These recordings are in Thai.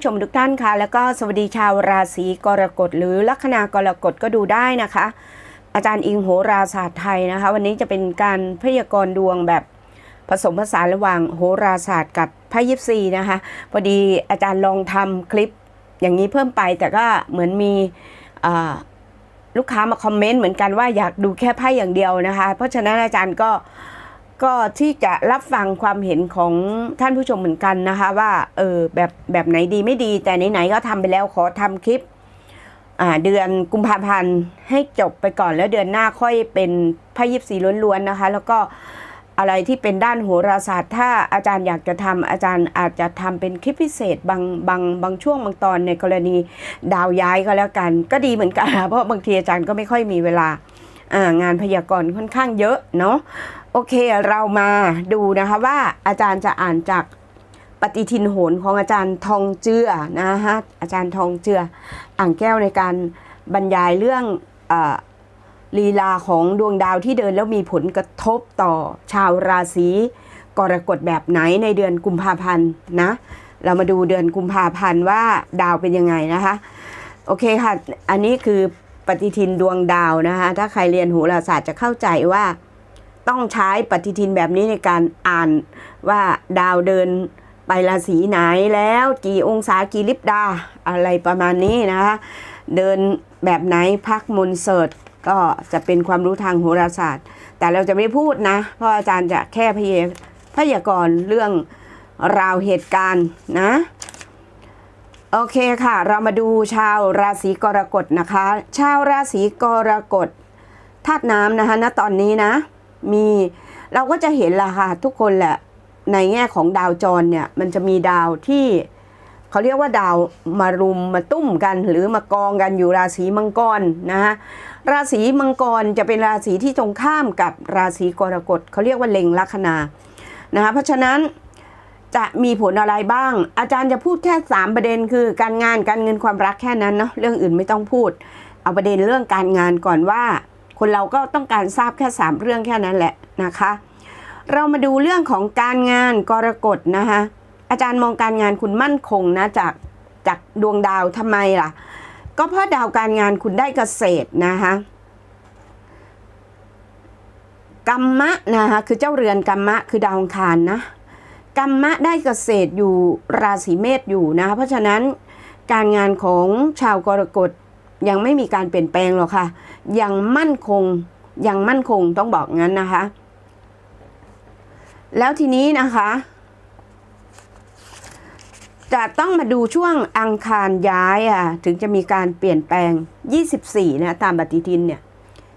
ผู้ชมทุกท่านค่ะ แล้วก็สวัสดีชาวราศีกรกฎหรือลัคนากรกฎก็ดูได้นะคะ อาจารย์อิงโหราศาสตร์ไทยนะคะ วันนี้จะเป็นการพยากรณ์ดวงแบบผสมผสานระหว่างโหราศาสตร์กับไพ่ยิปซีนะคะ พอดีอาจารย์ลองทำคลิปอย่างนี้เพิ่มไปแต่ก็เหมือนมีลูกค้ามาคอมเมนต์เหมือนกันว่าอยากดูแค่ไพ่อย่างเดียวนะคะ เพราะฉะนั้นอาจารย์ก็ ก็ที่จะรับฟังความเห็นของท่านผู้ชมเหมือนกันนะคะ ว่าเออแบบแบบไหนดีไม่ดี แต่ไหนๆก็ทำไปแล้วขอทำคลิปเดือนกุมภาพันธ์ให้จบไปก่อนแล้วเดือนหน้าค่อยเป็นพ่ยิปซีล้วนๆนะคะ แล้วก็อะไรที่เป็นด้านโหราศาสตร์ ถ้าอาจารย์อยากจะทำอาจารย์อาจจะทำเป็นคลิปพิเศษบางบางบางช่วงบางตอนในกรณีดาวย้ายก็แล้วกัน ก็ดีเหมือนกันเพราะบางทีอาจารย์ก็ไม่ค่อยมีเวลา งานพยากรณ์ค่อนข้างเยอะเนาะโอเคเรามาดูนะคะว่าอาจารย์จะอ่านจากปฏิทินโหรของอาจารย์ทองเจือนะฮะอาจารย์ทองเจืออ่างแก้วในการบรรยายเรื่องอลีลาของดวงดาวที่เดินแล้วมีผลกระทบต่อชาวราศีกรกฎแบบไหนในเดือนกุมภาพันธ์นะเรามาดูเดือนกุมภาพันธ์ว่าดาวเป็นยังไงนะคะ โอเคค่ะ อันนี้คือ ปฏิทินดวงดาวนะคะ ถ้าใครเรียนโหราศาสตร์จะเข้าใจว่าต้องใช้ปฏิทินแบบนี้ในการอ่านว่าดาวเดินไปราศีไหนแล้วกี่องศากี่ลิบดาอะไรประมาณนี้นะคะเดินแบบไหนพักมนเสิร์ชก็จะเป็นความรู้ทางโหราศาสตร์ แต่เราจะไม่พูดนะ เพราะอาจารย์จะแค่พยพยากรณ์เรื่องราวเหตุการณ์นะ โอเคค่ะ เรามาดูชาวราศีกรกฎนะคะ ชาวราศีกรกฎธาตุน้ำนะคะณตอนนี้นะ มีเราก็จะเห็นละค่ะทุกคนแหละในแง่ของดาวจรเนี่ยมันจะมีดาวที่เขาเรียกว่าดาวมารุมมาตุ้มกัน หรือมากองกันอยู่ราศีมังกรนะฮะราศีมังกรจะเป็นราศีที่ตรงข้ามกับราศีกรกฎเขาเรียกว่าเล็งลัคนานะคะเพราะฉะนั้น จะมีผลอะไรบ้าง อาจารย์จะพูดแค่ 3 ประเด็นคือการงานการเงินความรักแค่นั้นเนาะเรื่องอื่นไม่ต้องพูด เอาประเด็นเรื่องการงานก่อนว่า คนเราก็ต้องการทราบแค่ 3 เรื่องแค่นั้นแหละนะคะ เรามาดูเรื่องของการงานกรกฎนะคะอาจารย์มองการงานคุณมั่นคงนะจากจากดวงดาวทำไมล่ะ ก็เพราะดาวการงานคุณได้เกษตรนะคะกรรมะนะคะคือเจ้าเรือนกรรมะคือดาวองคารนะ กรรมะได้เกษตรอยู่ราศีเมษอยู่นะคะเพราะฉะนั้นการงานของชาวกรกฎยังไม่มีการเปลี่ยนแปลงหรอกค่ะ ยังมั่นคงยังมั่นคงต้องบอกงั้นนะคะ แล้วทีนี้นะคะ จะต้องมาดูช่วงอังคารย้ายอะถึงจะมีการเปลี่ยนแปลง 24 นะตามปฏิทินเนี่ย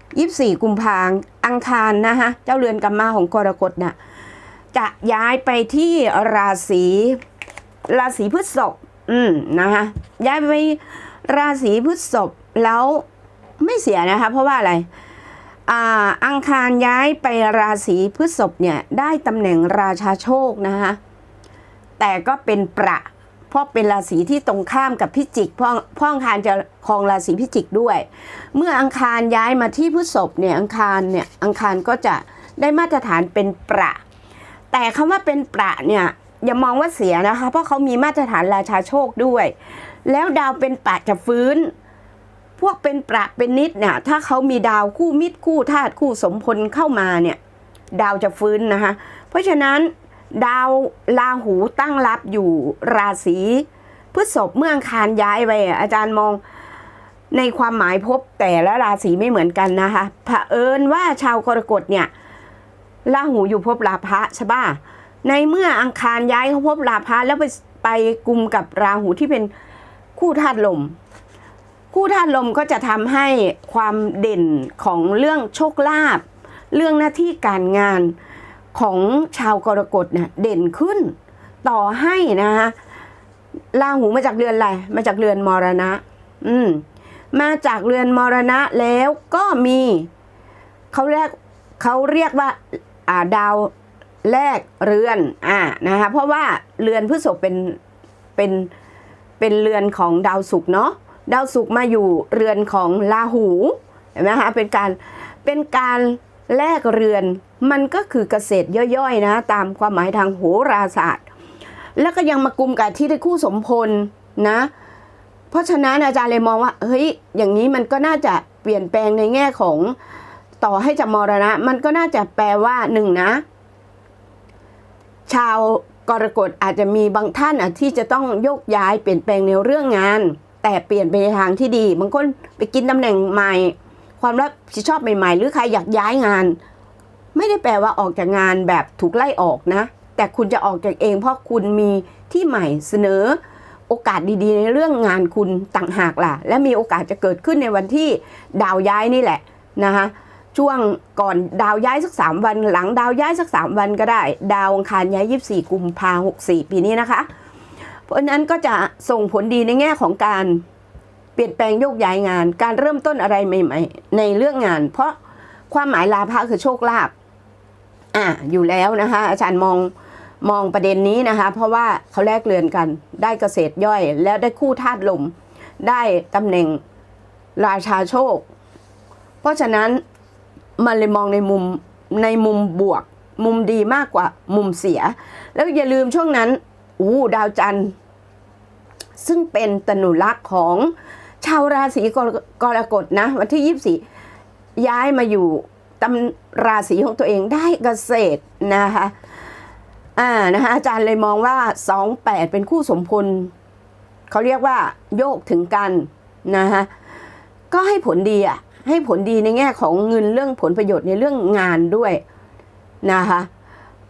24 กุมภาพันธ์อังคารนะคะเจ้าเรือนกรรมาของกรกฎน่ะ จะย้ายไปที่ราศีราศีพฤษภอืมนะคะย้ายไปราศีพฤษภแล้วไม่เสียนะคะเพราะว่าอะไรอ่าอังคารย้ายไปราศีพฤษภเนี่ยได้ตำแหน่งราชาโชคนะคะแต่ก็เป็นประเพราะเป็นราศีที่ตรงข้ามกับพิจิกพราะเพราะอังคารจะครองราศีพิจิกด้วย เมื่ออังคารย้ายมาที่พฤษภเนี่ยอังคารเนี่ยอังคารก็จะได้มาตรฐานเป็นประ แต่คำว่าเป็นประเนี่ยอย่ามองว่าเสียนะคะ เพราะเขามีมาตรฐานราชาโชคด้วย แล้วดาวเป็นประจะฟื้น พวกเป็นประเป็นนิดเนี่ยถ้าเขามีดาวคู่มิตรคู่ธาตุคู่สมพลเข้ามาเนี่ยดาวจะฟื้นนะคะ เพราะฉะนั้นดาวราหูตั้งรับอยู่ราศีพฤษภเมื่ออังคารย้ายไปอะอาจารย์มองในความหมายพบแต่ละราศีไม่เหมือนกันนะคะเผอิญว่าชาวกรกฎเนี่ย ราหูอยู่ภพราพะใช่ป่ะในเมื่ออังคารย้ายเขาภพราพะแล้วไปไปกลุ่มกับราหูที่เป็นคู่ธาตุลม คู่ธาตุลมก็จะทำให้ความเด่นของเรื่องโชคลาภเรื่องหน้าที่การงานของชาวกรกฎเนี่ยเด่นขึ้น ต่อให้นะคะราหูมาจากเรือนอะไรมาจากเรือนมรณะ อืมมาจากเรือนมรณะแล้วก็มี เขาเรียกเขาเรียกว่า ดาวแรกเรือนอ่านะคะเพราะว่าเรือนพฤษภเป็นเป็นเป็นเรือนของดาวศุกร์เนาะดาวศุกร์มาอยู่เรือนของราหูเห็นไหมคะเป็นการเป็นการแลกเรือนมันก็คือเกษตรย่อยๆนะตามความหมายทางโหราศาสตร์ แล้วก็ยังมากุมกับที่ได้คู่สมพลนะ เพราะฉะนั้นอาจารย์เลยมองว่าเฮ้ยอย่างนี้มันก็น่าจะเปลี่ยนแปลงในแง่ของ ต่อให้จะมรณะ มันก็น่าจะแปลว่าหนึ่งนะ ชาวกรกฎอาจจะมีบางท่านที่จะต้องโยกย้ายเปลี่ยนแปลงในเรื่องงาน แต่เปลี่ยนไปในทางที่ดีบางคนไปกินตำแหน่งใหม่ ความรับผิดชอบใหม่ ๆ หรือใครอยากย้ายงาน ไม่ได้แปลว่าออกจากงานแบบถูกไล่ออกนะ แต่คุณจะออกจากเองเพราะคุณมีที่ใหม่เสนอโอกาสดีๆ ในเรื่องงานคุณต่างหากล่ะ และมีโอกาสจะเกิดขึ้นในวันที่ดาวย้ายนี่แหละนะคะ ช่วงก่อนดาวย้ายสักสามวัน หลังดาวย้ายสักสามวันก็ได้ ดาวอังคารย้ายยี่สี่กุมภาหกสี่ปีนี้นะคะ เพราะนั้นก็จะส่งผลดีในแง่ของการเปลี่ยนแปลงโยกย้ายงาน การเริ่มต้นอะไรใหม่ ๆ ในเรื่องงาน เพราะความหมายลาภะคือโชคลาภอ่าอยู่แล้วนะคะ อาจารย์มองมองประเด็นนี้นะคะ เพราะว่าเขาแลกเรือนกันได้เกษตรย่อย แล้วได้คู่ธาตุลม ได้ตำแหน่งราชาโชค เพราะฉะนั้น มันเลยมองในมุมในมุมบวก มุมดีมากกว่ามุมเสีย แล้วอย่าลืมช่วงนั้นอู้ดาวจันทร์ซึ่งเป็นตนุลักษ์ของชาวราศีกรกฎนะ วันที่ 24 ย้ายมาอยู่ตำราศีของตัวเองได้เกษตรนะคะอ่านะคะอาจารย์เลยมองว่า 28 เป็นคู่สมพลเขาเรียกว่าโยกถึงกันนะคะก็ให้ผลดีอะ ให้ผลดีในแง่ของเงินเรื่องผลประโยชน์ในเรื่องงานด้วยนะคะ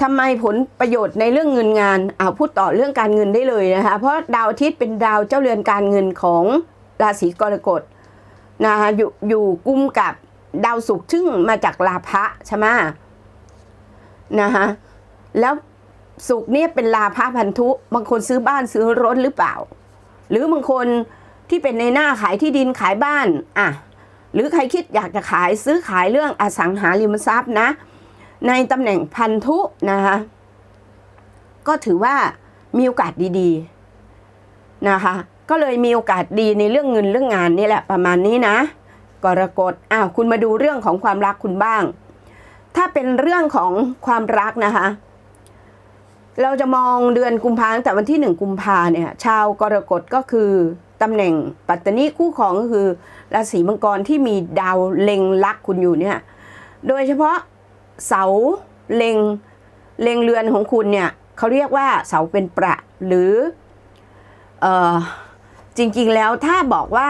ทำไมผลประโยชน์ในเรื่องเงินงานเอาพูดต่อเรื่องการเงินได้เลยนะคะ เพราะดาวอาทิตย์เป็นดาวเจ้าเรือนการเงินของราศีกรกฎนะคะอยู่อยู่กุมกับดาวศุกร์ซึ่งมาจากลาภะใช่ไหมนะคะแล้วศุกร์เนี่ยเป็นลาภะพันธุ บางคนซื้อบ้านซื้อรถหรือเปล่า หรือบางคนที่เป็นในหน้าขายที่ดินขายบ้านอะ หรือใครคิดอยากจะขายซื้อขายเรื่องอสังหาริมทรัพย์นะ ในตำแหน่งพันธุนะคะก็ถือว่ามีโอกาสดีๆนะคะก็เลยมีโอกาสดีในเรื่องเงินเรื่องงานนี่แหละประมาณนี้นะกรกฎอ้าวคุณมาดูเรื่องของความรักคุณบ้าง ถ้าเป็นเรื่องของความรักนะคะ เราจะมองเดือนกุมภาตั้งแต่วันที่หนึ่งกุมภาเนี่ยชาวกรกฎก็คือตำแหน่งปัตตนีคู่ของก็คือราศีมังกรที่มีดาวเล็งลักคุณอยู่เนี่ยโดยเฉพาะเสาเล็งเล็งเรือนของคุณเนี่ยเขาเรียกว่าเสาเป็นประหรือเออจริงๆแล้วถ้าบอกว่า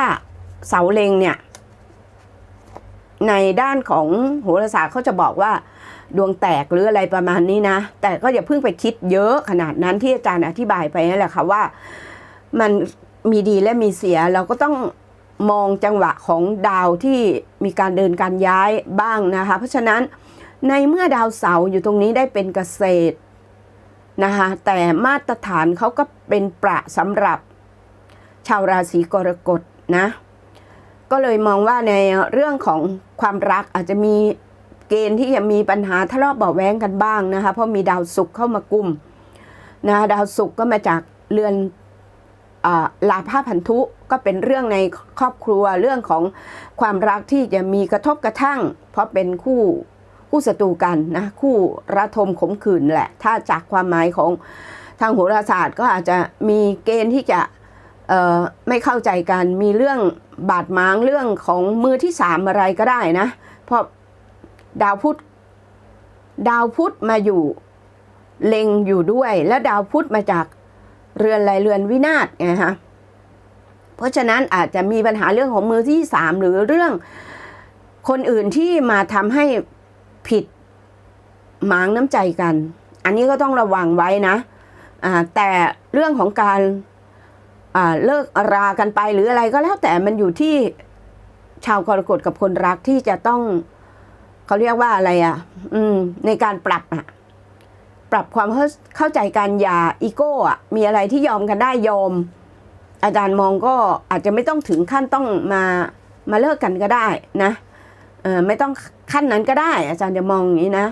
เสาเล็งเนี่ยในด้านของโหราศาสตร์เขาจะบอกว่า ดวงแตกหรืออะไรประมาณนี้นะ แต่ก็อย่าเพิ่งไปคิดเยอะขนาดนั้นที่อาจารย์อธิบายไปนั่นแหละค่ะว่า มันมีดีและมีเสียเราก็ต้องมองจังหวะของดาวที่มีการเดินการย้ายบ้างนะคะ เพราะฉะนั้นในเมื่อดาวเสาร์อยู่ตรงนี้ได้เป็นเกษตรนะคะแต่มาตรฐานเขาก็เป็นประสำหรับชาวราศีกรกฎนะ ก็เลยมองว่าในเรื่องของความรักอาจจะมี เกณฑ์ที่จะมีปัญหาทะเลาะเบาะแว้งกันบ้างนะคะ เพราะมีดาวศุกร์เข้ามากุมนะดาวศุกร์ก็มาจากเรือนอาลาภาพันธุก็เป็นเรื่องในครอบครัวเรื่องของความรักที่จะมีกระทบกระทั่ง เพราะเป็นคู่คู่ศัตรูกันนะคู่ระทมขมขื่นแหละ ถ้าจากความหมายของทางโหราศาสตร์ก็อาจจะมีเกณฑ์ที่จะเอ่อไม่เข้าใจกัน มีเรื่องบาดหมางเรื่องของมือที่สามอะไรก็ได้นะ เพราะ ดาวพุธดาวพุธมาอยู่เล็งอยู่ด้วย แล้วดาวพุธมาจากเรือนไรเรือนวินาศไงฮะเพราะฉะนั้นอาจจะมีปัญหาเรื่องของมือที่สามหรือเรื่องคนอื่นที่มาทำให้ผิดหมางน้ำใจกัน อันนี้ก็ต้องระวังไว้นะแต่เรื่องของการเลิกรากันไปหรืออะไรก็แล้วแต่มันอยู่ที่ชาวกรกฎกับคนรักที่จะต้อง เขาเรียกว่าอะไรอะ อืม ในการปรับอะปรับความเข้าใจกันอย่าอีโก้อะมีอะไรที่ยอมกันได้ยอม อาจารย์มองก็อาจจะไม่ต้องถึงขั้นต้องมามาเลิกกันก็ได้นะเออไม่ต้องขั้นนั้นก็ได้ อาจารย์จะมองอย่างนี้นะ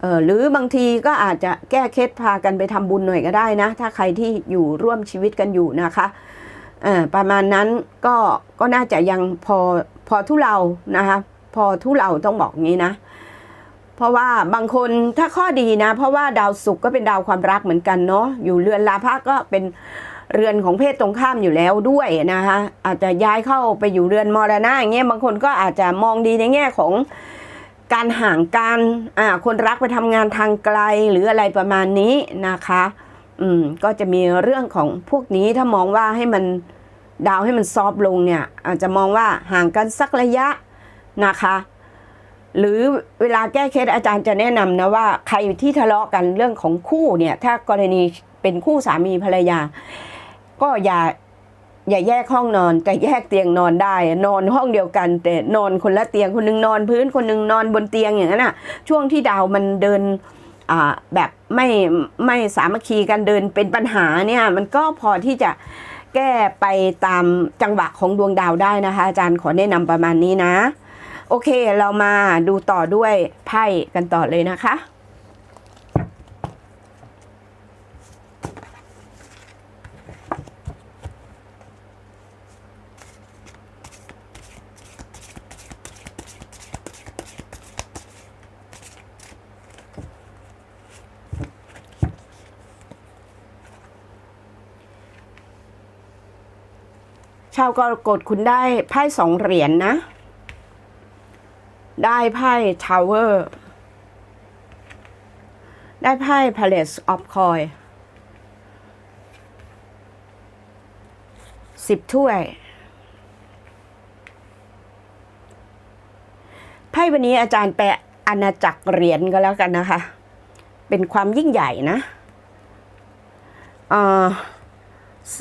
เออหรือบางทีก็อาจจะแก้เคล็ดพากันไปทำบุญหน่อยก็ได้นะ ถ้าใครที่อยู่ร่วมชีวิตกันอยู่นะคะเออประมาณนั้นก็ก็น่าจะยังพอพอทุเรานะคะ พอทุเราต้องบอกงี้นะ เพราะว่าบางคนถ้าข้อดีนะ เพราะว่าดาวศุกร์ก็เป็นดาวความรักเหมือนกันเนาะอยู่เรือนลาภะก็เป็นเรือนของเพศตรงข้ามอยู่แล้วด้วยนะคะอาจจะย้ายเข้าไปอยู่เรือนมรณะอย่างเงี้ยบางคนก็อาจจะมองดีในแง่ของการห่างกันอ่าคนรักไปทำงานทางไกลหรืออะไรประมาณนี้นะคะ อืมก็จะมีเรื่องของพวกนี้ถ้ามองว่าให้มันดาวให้มันซอฟลงเนี่ย อาจจะมองว่าห่างกันสักระยะ นะคะ หรือเวลาแก้เคล็ดอาจารย์จะแนะนำนะว่าใครที่ทะเลาะกันเรื่องของคู่เนี่ยถ้ากรณีเป็นคู่สามีภรรยา ก็อย่าอย่าแยกห้องนอนแต่แยกเตียงนอนได้ นอนห้องเดียวกัน แต่นอนคนละเตียงคนหนึงนอนพื้นคนหนึงนอนบนเตียงอย่างนั้นอะ ช่วงที่ดาวมันเดินแบบไม่ไม่สามัคคีกันเดินเป็นปัญหาเนี่ย มันก็พอที่จะแก้ไปตามจังหวะของดวงดาวได้นะคะ อาจารย์ขอแนะนำประมาณนี้นะ โอเคเรามาดูต่อด้วยไพ่กันต่อเลยนะคะ ชาวกรกฎคุณได้ไพ่สองเหรียญนะ ได้ไพ่ Tower ได้ไพ่ Palace of Coin สิบถ้วย ไพ่วันนี้อาจารย์แปลอาณาจักรเหรียญก็แล้วกันนะคะ เป็นความยิ่งใหญ่นะ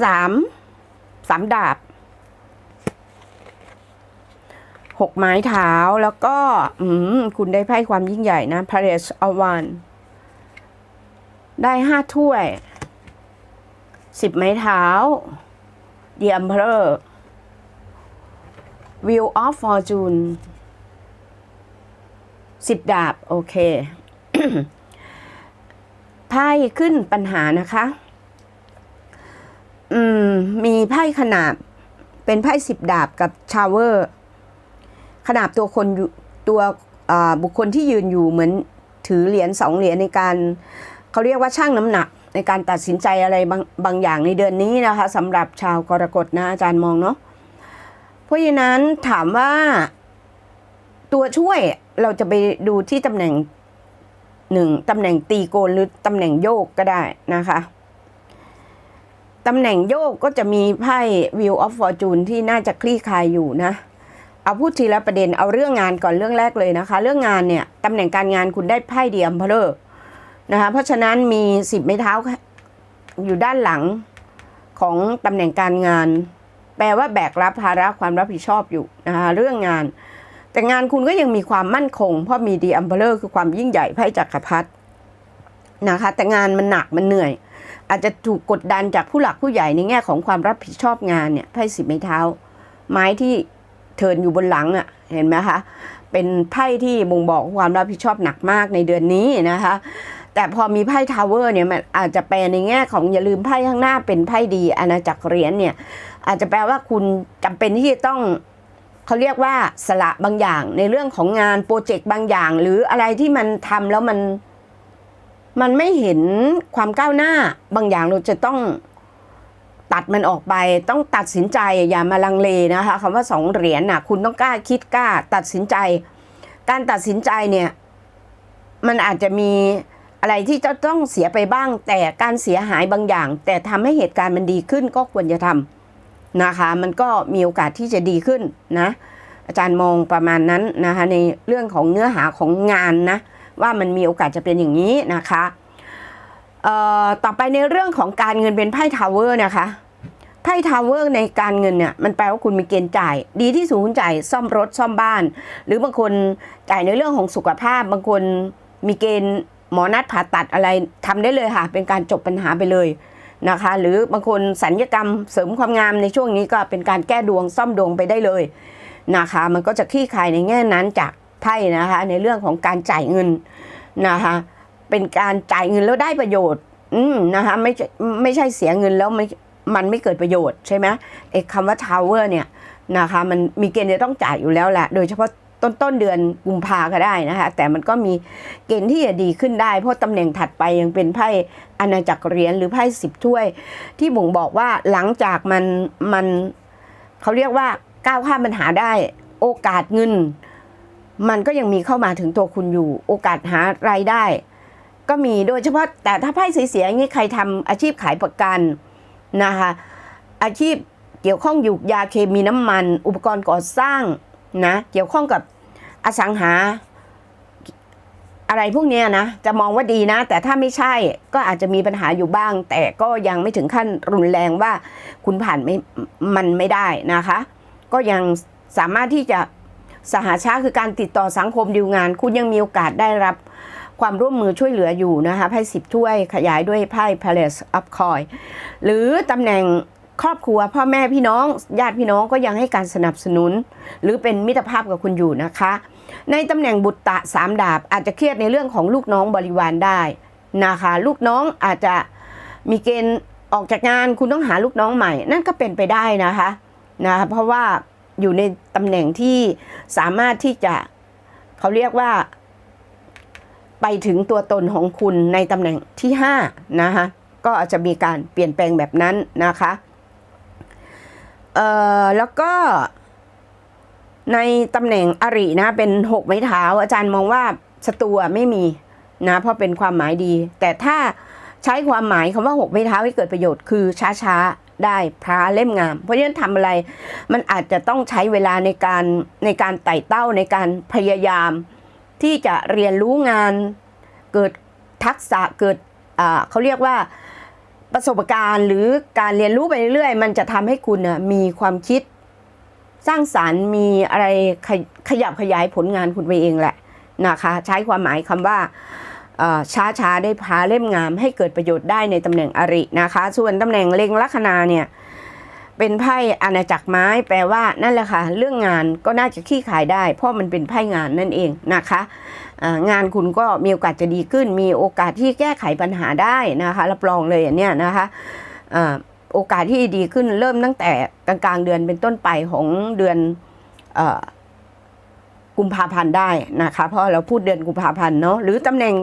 สามสามดาบ หกไม้เท้าแล้วก็คุณได้ไพ่ความยิ่งใหญ่นะ Palace of One ได้ห้าถ้วยสิบไม้เท้า The Emperor Wheel of Fortune สิบดาบ โอเคไพ่ขึ้นปัญหานะคะ อืม มีไพ่ขนาบเป็นไพ่สิบดาบกับชาวเวอร์ ขนาบตัวคนตัวบุคคลที่ยืนอยู่เหมือนถือเหรียญสองเหรียญในการเขาเรียกว่าช่างน้ำหนักในการตัดสินใจอะไรบางบางอย่างในเดือนนี้นะคะสำหรับชาวกรกฎนะอาจารย์มองเนาะเพราะฉะนั้นถามว่าตัวช่วยเราจะไปดูที่ตำแหน่งหนึ่งตำแหน่งตีโกนหรือตำแหน่งโยกก็ได้นะคะตำแหน่งโยกก็จะมีไพ่ Wheel of Fortune ที่น่าจะคลี่คลายอยู่นะ เอาพูดทีละประเด็นเอาเรื่องงานก่อนเรื่องแรกเลยนะคะ เรื่องงานเนี่ยตำแหน่งการงานคุณได้ไพ่เดียมเพลอนะคะเพราะฉะนั้นมีสิบไม้เท้าอยู่ด้านหลังของตำแหน่งการงาน แปลว่าแบกรับภาระความรับผิดชอบอยู่นะคะเรื่องงาน แต่งานคุณก็ยังมีความมั่นคง เพราะมีดีอัมเบลคือความยิ่งใหญ่ไพ่จักรพรรดินะคะ แต่งานมันหนักมันเหนื่อย อาจจะถูกกดดันจากผู้หลักผู้ใหญ่ในแง่ของความรับผิดชอบงานเนี่ยไพ่สิบไม้เท้า ไม้ที่ เทินอยู่บนหลังอะเห็นไหมคะเป็นไพ่ที่บ่งบอกความรับผิดชอบหนักมากในเดือนนี้นะคะ แต่พอมีไพ่ทาวเวอร์เนี่ยมันอาจจะแปลในแง่ของอย่าลืมไพ่ข้างหน้าเป็นไพ่ดีอาณาจักรเหรียญเนี่ยอาจจะแปลว่าคุณจำเป็นที่จะต้องเขาเรียกว่าสละบางอย่างในเรื่องของงานโปรเจกต์บางอย่าง หรืออะไรที่มันทำแล้วมันมันไม่เห็นความก้าวหน้าบางอย่างเราจะต้อง ตัดมันออกไปต้องตัดสินใจอย่ามาลังเลนะคะคำว่าสองเหรียญน่ะคุณต้องกล้าคิดกล้าตัดสินใจ การตัดสินใจเนี่ย มันอาจจะมีอะไรที่จะต้องเสียไปบ้าง แต่การเสียหายบางอย่าง แต่ทำให้เหตุการณ์มันดีขึ้นก็ควรจะทำนะคะ มันก็มีโอกาสที่จะดีขึ้นนะ อาจารย์มองประมาณนั้นนะคะในเรื่องของเนื้อหาของงานนะ ว่ามันมีโอกาสจะเป็นอย่างนี้นะคะเอ่อต่อไปในเรื่องของการเงินเป็นไพ่ทาวเวอร์นะคะ ไพ่ทาวเวอร์ในการเงินเนี่ยมันแปลว่าคุณมีเกณฑ์จ่าย ดีที่สุดคุณจ่ายซ่อมรถซ่อมบ้าน หรือบางคนจ่ายในเรื่องของสุขภาพ บางคนมีเกณฑ์หมอนัดผ่าตัดอะไรทำได้เลยค่ะ เป็นการจบปัญหาไปเลยนะคะ หรือบางคนสัญญกรรมเสริมความงามในช่วงนี้ก็เป็นการแก้ดวงซ่อมดวงไปได้เลยนะคะ มันก็จะคลี่คลายในแง่นั้นจากไพ่นะคะ ในเรื่องของการจ่ายเงินนะคะ เป็นการจ่ายเงินแล้วได้ประโยชน์อืมนะคะไม่ไม่ใช่เสียเงินแล้วไม่ มันไม่เกิดประโยชน์ใช่ไหมไอ้คำว่า tower เนี่ยนะคะมันมีเกณฑ์จะต้องจ่ายอยู่แล้วแหละ โดยเฉพาะต้นต้นเดือนกุมภาก็ได้นะคะแต่มันก็มีเกณฑ์ที่จะดีขึ้นได้ เพราะตำแหน่งถัดไปยังเป็นไพ่อาณาจักรเหรียญหรือไพ่สิบถ้วย ที่บ่งบอกว่าหลังจากมันมันเขาเรียกว่าก้าวข้ามปัญหาได้ โอกาสเงิน มันก็ยังมีเข้ามาถึงตัวคุณอยู่ โอกาสหารายได้ ก็มีโดยเฉพาะแต่ถ้าไพ่เสียๆอย่างนี้ใครทำอาชีพขายประกัน นะคะอาชีพเกี่ยวข้องอยู่ยาเคมีน้ำมัน อุปกรณ์ก่อสร้างนะเกี่ยวข้องกับอสังหาอะไรพวกเนี้ยนะจะมองว่าดีนะ แต่ถ้าไม่ใช่ก็อาจจะมีปัญหาอยู่บ้าง แต่ก็ยังไม่ถึงขั้นรุนแรงว่าคุณผ่านไม่มันไม่ได้นะคะ ก็ยังสามารถที่จะสหาชาคือการติดต่อสังคมดีลงาน คุณยังมีโอกาสได้รับ ความร่วมมือช่วยเหลืออยู่นะคะไพ่สิบถ้วยขยายด้วยไพ่ Palace of Coin หรือตำแหน่งครอบครัวพ่อแม่พี่น้อง ญาติพี่น้องก็ยังให้การสนับสนุน หรือเป็นมิตรภาพกับคุณอยู่นะคะ ในตำแหน่งบุตรตะสามดาบ อาจจะเครียดในเรื่องของลูกน้องบริวารได้นะคะลูกน้องอาจจะมีเกณฑ์ออกจากงานคุณต้องหาลูกน้องใหม่ นั่นก็เป็นไปได้นะคะนะคะเพราะว่าอยู่ในตำแหน่งที่สามารถที่จะเขาเรียกว่า ไปถึงตัวตนของคุณในตำแหน่งที่ 5 นะคะก็อาจจะมีการเปลี่ยนแปลงแบบนั้นนะคะเอ่อแล้วก็ในตำแหน่งอรินะเป็นหกไม้เท้า อาจารย์มองว่าศัตรูไม่มีนะเพราะเป็นความหมายดี แต่ถ้าใช้ความหมายคำว่าหกไม้เท้าให้เกิดประโยชน์คือช้าๆ ได้พระเล่มงาม เพราะฉะนั้นทำอะไรมันอาจจะต้องใช้เวลาในการในการไต่เต้าในการพยายาม ที่จะเรียนรู้งานเกิดทักษะเกิดอ่าเขาเรียกว่าประสบการณ์หรือการเรียนรู้ไปเรื่อยๆ มันจะทำให้คุณน่ะมีความคิดสร้างสารรค์มีอะไรขยขยับขยายผลงานคุณไปเองแหละนะคะใช้ความหมายคำว่าช้าช้าๆได้พาเล่มงามให้เกิดประโยชน์ได้ในตำแหน่งอรินะคะ ส่วนตำแหน่งเล็งลัคนาเนี่ย เป็นไพ่อาณาจักรไม้แปลว่านั่นแหละค่ะ เรื่องงานก็น่าจะขี้ขายได้ เพราะมันเป็นไพ่งานนั่นเองนะคะงานคุณก็มีโอกาสจะดีขึ้น มีโอกาสที่แก้ไขปัญหาได้นะคะรับรองเลยอันเนี้ยนะคะอ่าโอกาสที่ดีขึ้นเริ่มตั้งแต่กลางๆเดือนเป็นต้นไปของเดือนกุมภาพันธ์ได้นะคะ เพราะเราพูดเดือนกุมภาพันธ์เนาะหรือตำแหน่ง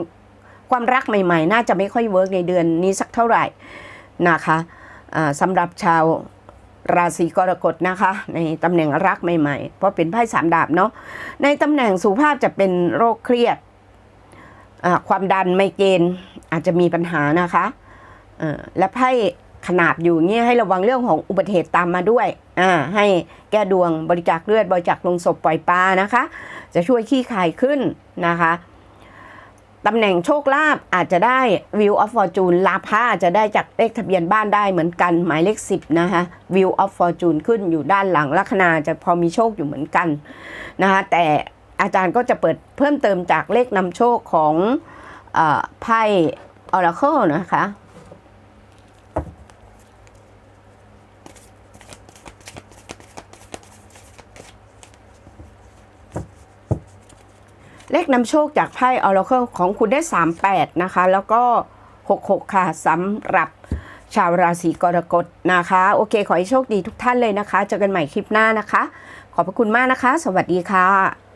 ความรักใหม่ ๆ น่าจะไม่ค่อยเวิร์กในเดือนนี้สักเท่าไหร่นะคะสำหรับชาว ราศีกรกฎนะคะ ในตำแหน่งรักใหม่ๆ เพราะเป็นไพ่สามดาบเนาะในตำแหน่งสุขภาพจะเป็นโรคเครียดความดันไมเกรนอาจจะมีปัญหานะคะและไพ่ขนาบอยู่เงี้ยให้ระวังเรื่องของอุบัติเหตุตามมาด้วยอ่าให้แก้ดวงบริจาคเลือดบริจาคลงศพปล่อยปลานะคะ จะช่วยขี้คายขึ้นนะคะ ตำแหน่งโชคลาภอาจจะได้ View of Fortune ลาภาอาจจะได้จากเลขทะเบียนบ้านได้เหมือนกันหมายเลข 10 นะคะ View of Fortune ขึ้นอยู่ด้านหลังลัคนาจะพอมีโชคอยู่เหมือนกันนะคะแต่อาจารย์ก็จะเปิดเพิ่มเติมจากเลขนำโชคของไพ่ออร์เคิลนะคะ เลขนำโชคจากไพ่ออร์เคิลของคุณได้ 38 นะคะ แล้วก็ 66 ค่ะสำหรับชาวราศีกรกฎนะคะ โอเค ขอให้โชคดีทุกท่านเลยนะคะ เจอกันใหม่คลิปหน้านะคะ ขอบพระคุณมากนะคะ สวัสดีค่ะ